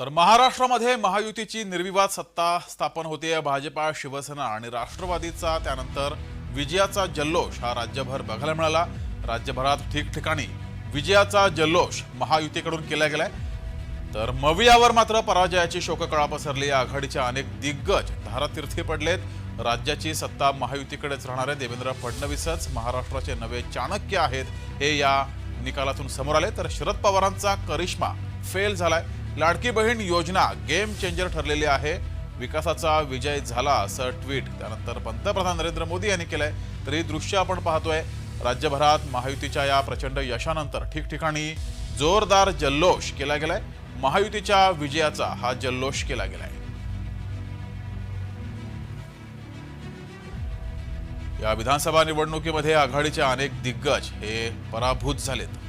तर महाराष्ट्रामध्ये महायुतीची निर्विवाद सत्ता स्थापन होते. भाजपा शिवसेना आणि राष्ट्रवादीचा त्यानंतर विजयाचा जल्लोष हा राज्यभर बघायला मिळाला. राज्यभरात ठिकठिकाणी विजयाचा जल्लोष महायुतीकडून केला गेलाय. तर मवियावर मात्र पराजयाची शोककळा पसरली. आघाडीच्या अनेक दिग्गज धारातीर्थी पडलेत. राज्याची सत्ता महायुतीकडेच राहणारे देवेंद्र फडणवीसच महाराष्ट्राचे नवे चाणक्य आहेत हे या निकालातून समोर आले. तर शरद पवारांचा करिश्मा फेल झालाय. लाडकी बहीण योजना गेम चेंजर ठरलेली आहे. विकासाचा विजय झाला असं ट्विट त्यानंतर पंतप्रधान नरेंद्र मोदी यांनी केलंय. तर ही दृश्य आपण पाहतोय. राज्यभरात महायुतीच्या या प्रचंड यशानंतर ठिकठिकाणी जोरदार जल्लोष केला गेलाय. महायुतीच्या विजयाचा हा जल्लोष केला गेलाय. या विधानसभा निवडणुकीमध्ये आघाडीचे अनेक दिग्गज हे पराभूत झालेत.